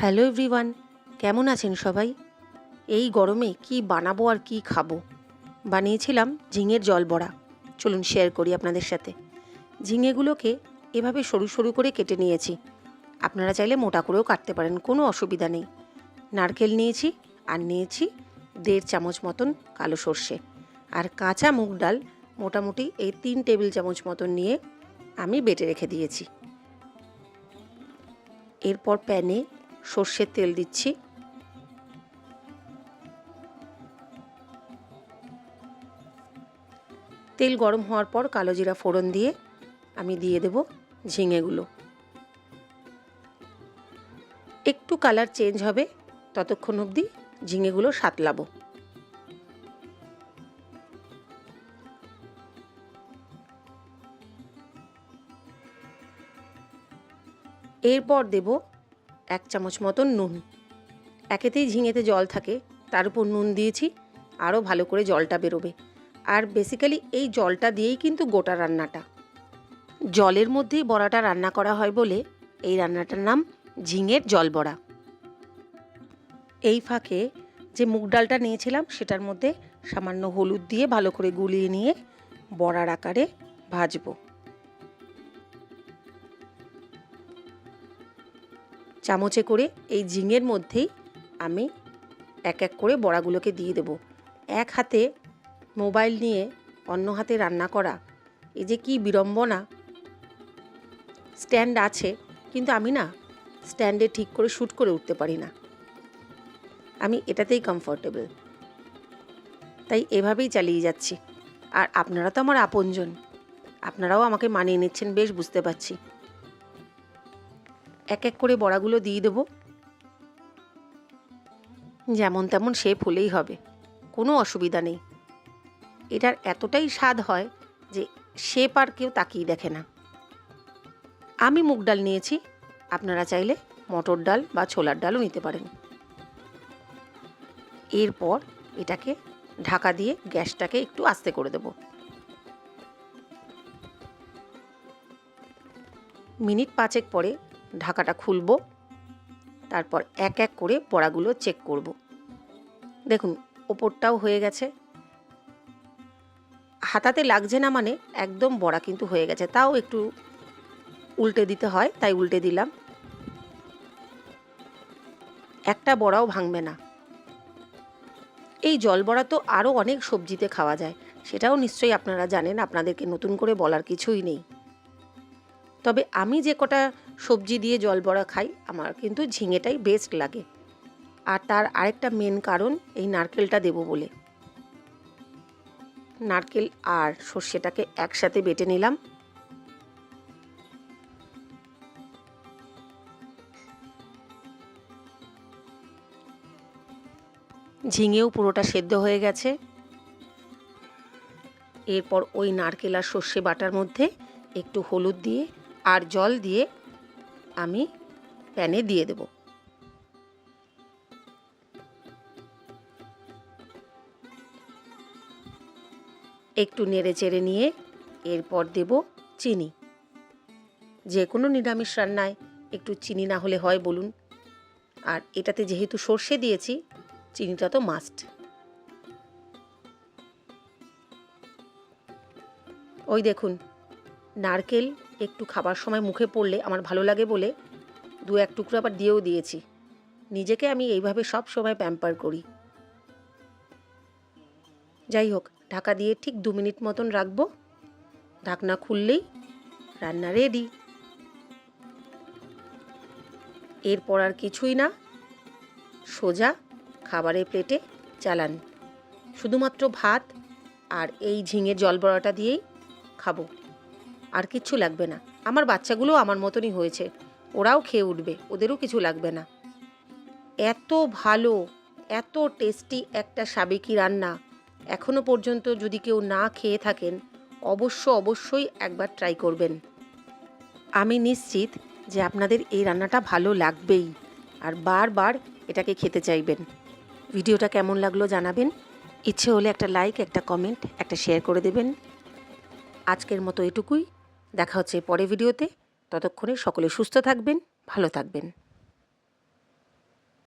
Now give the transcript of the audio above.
Hello everyone, কেমন আছেন সবাই? এই গরমে কি বানাবো আর কি খাব? বানিয়েছিলাম ঝিঙের জল বড়া। চলুন শেয়ার করি আপনাদের সাথে। ঝিঙেগুলোকে এভাবে সরু সরু করে কেটে নিয়েছি। আপনারা চাইলে মোটা করেও কাটতে পারেন, কোনো অসুবিধা নেই। নারকেল নিয়েছি, আর নিয়েছি দেড় চামচ মতন কালো সর্ষে। আর কাঁচা মুগ ডাল মোটামুটি এই তিন টেবিল চামচ মতন নিয়ে আমি বেটে রেখে দিয়েছি। এরপর প্যানে সর্ষের তেল দিচ্ছি। তেল গরম হওয়ার পর কালো জিরা ফোড়ন দিয়ে আমি দিয়ে দেব ঝিঙেগুলো। একটু কালার চেঞ্জ হবে, ততক্ষণ অবধি ঝিঙেগুলো সাতলাবো। এরপর দেব এক চামচ মতন নুন। একেতেই ঝিঙেতে জল থাকে, তার উপর নুন দিয়েছি, আরও ভালো করে জলটা বেরোবে। আর বেসিক্যালি এই জলটা দিয়েই কিন্তু গোটা রান্নাটা। জলের মধ্যেই বড়াটা রান্না করা হয় বলে এই রান্নাটার নাম ঝিঙের জল বড়া। এই ফাঁকে যে মুগ ডালটা নিয়েছিলাম, সেটার মধ্যে সামান্য হলুদ দিয়ে ভালো করে গুলিয়ে নিয়ে বড়ার আকারে ভাজবো। চামচে করে এই ঝিঙের মধ্যেই আমি এক এক করে বড়াগুলোকে দিয়ে দেব। এক হাতে মোবাইল নিয়ে অন্য হাতে রান্না করা, এই যে কি বিড়ম্বনা। স্ট্যান্ড আছে, কিন্তু আমি না স্ট্যান্ডে ঠিক করে শ্যুট করে উঠতে পারি না। আমি এটাতেই কমফর্টেবল তাই এভাবেই চালিয়ে যাচ্ছি। আর আপনারা তো আমার আপনজন। আপনারাও আমাকে মানিয়ে নিচ্ছেন, বেশ বুঝতে পারছি। এক এক করে বড়াগুলো দিয়ে দেবো। যেমন তেমন শেপ হলেই হবে, কোনো অসুবিধা নেই। এটার এতটাই স্বাদ হয় যে শেপ আর কেউ তাকিয়ে দেখে না। আমি মুগ ডাল নিয়েছি, আপনারা চাইলে মটর ডাল বা ছোলার ডালও নিতে পারেন। এরপর এটাকে ঢাকা দিয়ে গ্যাসটাকে একটু আস্তে করে দেব। মিনিট পাঁচেক পরে ঢাকাটা খুলব, তারপর এক এক করে বড়াগুলো চেক করব। দেখুন, ওপরটাও হয়ে গেছে। হাতাতে লাগছে না মানে একদম বড়া কিন্তু হয়ে গেছে। তাও একটু উল্টে দিতে হয়, তাই উল্টে দিলাম। একটা বড়াও ভাঙবে না। এই জল বড়া তো আরও অনেক সবজিতে খাওয়া যায়, সেটাও নিশ্চয়ই আপনারা জানেন, আপনাদেরকে নতুন করে বলার কিছুই নেই। তবে আমি যে কটা সবজি দিয়ে জল বড়া খাই, আমার কিন্তু ঝিঙেটাই বেস্ট লাগে। আর তার আরেকটা মেন কারণ, এই নারকেলটা দেবো বলে। নারকেল আর সর্ষেটাকে একসাথে বেটে নিলাম। ঝিঙেও পুরোটা সেদ্ধ হয়ে গেছে। এরপর ওই নারকেল আর সর্ষে বাটার মধ্যে একটু হলুদ দিয়ে আর জল দিয়ে আমি প্যানে দিয়ে দেব। একটু নেড়ে চেড়ে নিয়ে এরপর দেব চিনি। যে কোনো নিরামিষ রান্নায় একটু চিনি না হলে হয় বলুন। আর এটাতে যেহেতু সর্ষে দিয়েছি, চিনিটা তো মাস্ট ওই দেখুন, নারকেল একটু খাবার সময় মুখে পড়লে আমার ভালো লাগে বলে দু এক টুকরো আবার দিয়েও দিয়েছি। নিজেকে আমি এইভাবে সব সময় প্যাম্পার করি। যাই হোক, ঢাকা দিয়ে ঠিক দু মিনিট মতন রাখব। ঢাকনা খুললেই রান্না রেডি এরপর আর কিছুই না। সোজা খাবারের প্লেটে চালান। শুধুমাত্র ভাত আর এই ঝিঙের জল বড়াটা দিয়েই খাব। আর কিচ্ছু লাগবে না। আমার বাচ্চাগুলো আমার মতনই হয়েছে। ওরাও খেয়ে উঠবে, ওদেরও কিছু লাগবে না। এত ভালো, এত টেস্টি একটা সাবেকি রান্না এখনও পর্যন্ত যদি কেউ না খেয়ে থাকেন, অবশ্য অবশ্যই একবার ট্রাই করবেন। আমি নিশ্চিত যে আপনাদের এই রান্নাটা ভালো লাগবেই আর বারবার এটাকে খেতে চাইবেন। ভিডিওটা কেমন লাগল জানাবেন। ইচ্ছে হলে একটা লাইক একটা কমেন্ট একটা শেয়ার করে দেবেন। আজকের মতো এটুকুই। দেখা হচ্ছে পরে ভিডিওতে। ততক্ষণে সকলে সুস্থ থাকবেন ভালো থাকবেন।